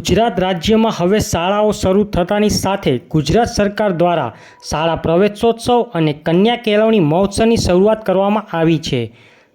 ગુજરાત રાજ્યમાં હવે શાળાઓ શરૂ થતાની સાથે ગુજરાત સરકાર દ્વારા શાળા પ્રવેશોત્સવ અને કન્યા કેળવણી મહોત્સવની શરૂઆત કરવામાં આવી છે.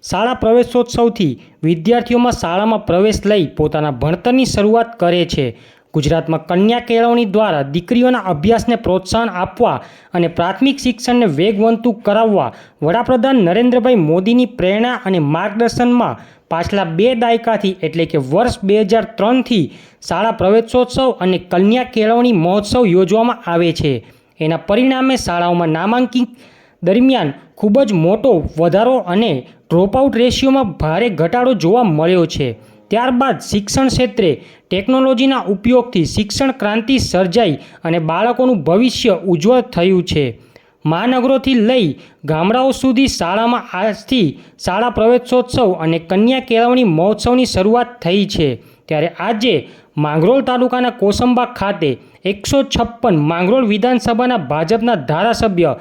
શાળા પ્રવેશોત્સવથી વિદ્યાર્થીઓમાં શાળામાં પ્રવેશ લઈ પોતાના ભણતરની શરૂઆત કરે છે. ગુજરાતમાં કન્યા કેળવણી દ્વારા દીકરીઓના અભ્યાસને પ્રોત્સાહન આપવા અને પ્રાથમિક શિક્ષણને વેગવંતું કરાવવા વડાપ્રધાન નરેન્દ્રભાઈ મોદીની પ્રેરણા અને માર્ગદર્શનમાં પાછલા બે દાયકાથી એટલે કે વર્ષ બે હજાર ત્રણથી શાળા પ્રવેશોત્સવ અને કન્યા કેળવણી મહોત્સવ યોજવામાં આવે છે. એના પરિણામે શાળાઓમાં નામાંકિત દરમિયાન ખૂબ જ મોટો વધારો અને ડ્રોપઆઉટ રેશિયોમાં ભારે ઘટાડો જોવા મળ્યો છે. ત્યારબાદ શિક્ષણ ક્ષેત્રે ટેકનોલોજીના ઉપયોગથી શિક્ષણ ક્રાંતિ સર્જાઈ અને બાળકોનું ભવિષ્ય ઉજ્જવળ થયું છે. મહાનગરોથી લઈ ગામડાઓ સુધી શાળામાં આજથી શાળા પ્રવેશોત્સવ અને કન્યા કેળવણી મહોત્સવની શરૂઆત થઈ છે. ત્યારે આજે માંગરોળ તાલુકાના કોસંબા ખાતે એકસો છપ્પન માંગરોળ વિધાનસભાના ભાજપના ધારાસભ્ય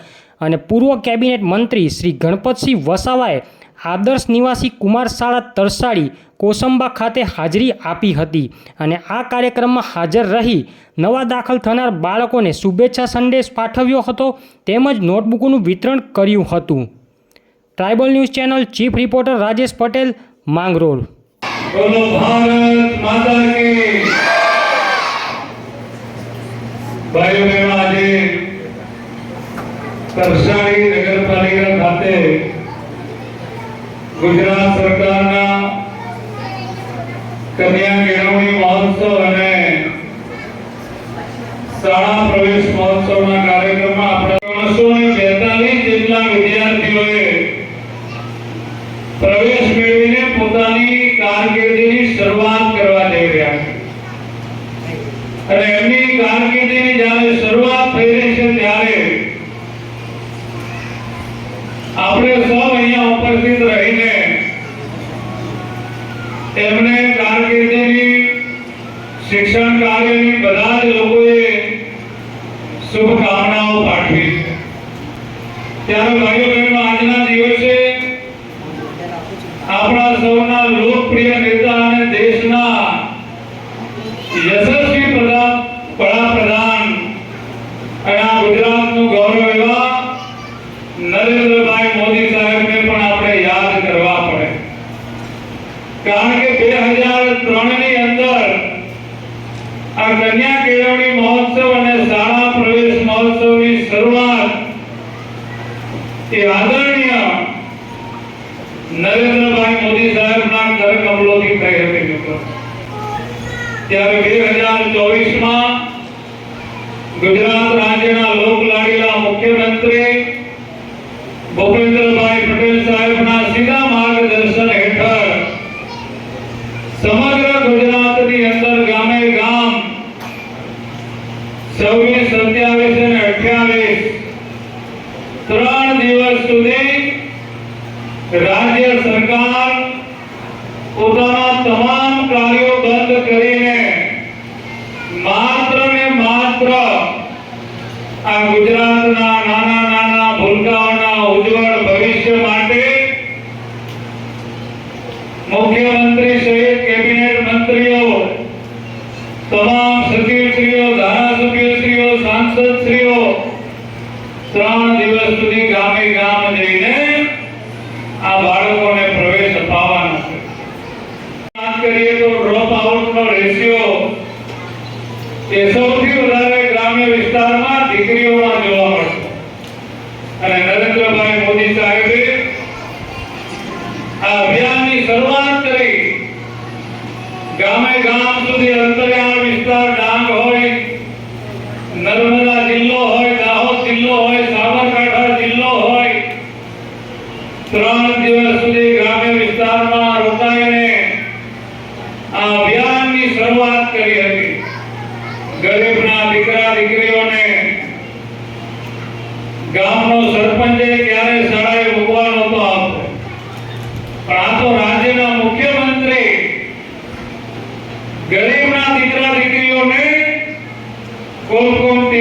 અને પૂર્વ કેબિનેટ મંત્રી શ્રી ગણપતસિંહ વસાવાએ આદર્શ નિવાસી કુમાર શાળા તરસાડી કોસંબા ખાતે હાજરી આપી હતી અને આ કાર્યક્રમમાં હાજર રહી નવા દાખલ થનાર બાળકોને શુભેચ્છા સંદેશ પાઠવ્યો હતો તેમજ નોટબુકોનું વિતરણ કર્યું હતું. Tribal news channel chief reporter Rajesh Patel, Mangrol. ભાઈઓ આજે તરસાણી નગરપાલિકા ખાતે ગુજરાત સરકારના કન્યા કેળવણી મહોત્સવ અને શાળા પ્રવેશ મહોત્સવના કાર્યક્રમમાં આપણે ત્રણસો ને બેતાલીસ જેટલા વિદ્યાર્થીઓએ પ્રવેશ મેળવીને પોતાની કારકિર્દીની શરૂઆત કરવા જઈ રહ્યા છે અને એમની કારકિર્દીની જ્યારે શરૂઆત થઈ રહી છે ત્યારે આપણે સૌ અહીંયા ઉપસ્થિત રહીને એમને કારકિર્દીની શિક્ષણ કાર્યની બધા જ લોકોએ શુભકામનાઓ પાઠવી ત્યારે ભાઈઓ બહેનો આજના દિવસે આપણા સૌના લોકપ્રિય નેતા અને દેશના યશસ્વી પ્રધા- વડાપ્રધાન અને આ ગુજરાતનું ગૌરવ એવા નરેન્દ્રભાઈ મોદી સાહેબને પણ આપણે યાદ કરવા પડે કારણ કે બે હજાર ત્રણની અંદર આ કન્યા કેળવણી મહોત્સવ અને શાળા પ્રવેશ મહોત્સવની શરૂઆત એ આદરણીય નરેન્દ્રભાઈ મોદી સાહેબના કરકમલોથી થઈ હતી મિત્રો ત્યારે બે હજાર ચોવીસમાં ગુજરાત રાજ્યના લોકલાડીલા મુખ્યમંત્રી ભૂપેન્દ્રભાઈ પટેલ સાહેબના સીધા માર્ગદર્શન હેઠળ સમગ્ર ગુજરાતની અંદર ગામે ગામ છવ્વીસ, સત્યાવીસ અને અઠ્યાવીસ ત્રણ દિવસ સુધી રાજ્ય સરકાર પોતાના તમામ આ ગુજરાતના નાના નાના ભૂલકાઓના ઉજ્જવળ ભવિષ્ય માટે મુખ્યમંત્રી સહિત કેબિનેટ મંત્રીઓ, તમામ સચિવશ્રીઓ, ધારાસભ્યશ્રીઓ, સાંસદશ્રીઓ, ત્રણ દિવસ સુધી ગામે ગામ જઈને આ બાળકોને પ્રવેશ અપાવવાનો છે. વાત કરીએ તો ડ્રોપ આઉટનો રેશિયો એ સૌથી વધારે ગ્રામ્ય વિસ્તારમાં દીકરીઓમાં જોવા મળશે અને નરેન્દ્રભાઈ મોદી સાહેબે આ અભિયાનની શરૂઆત કરી. ગામે ગામ સુધી અંતરિયાળ కోరుకోండి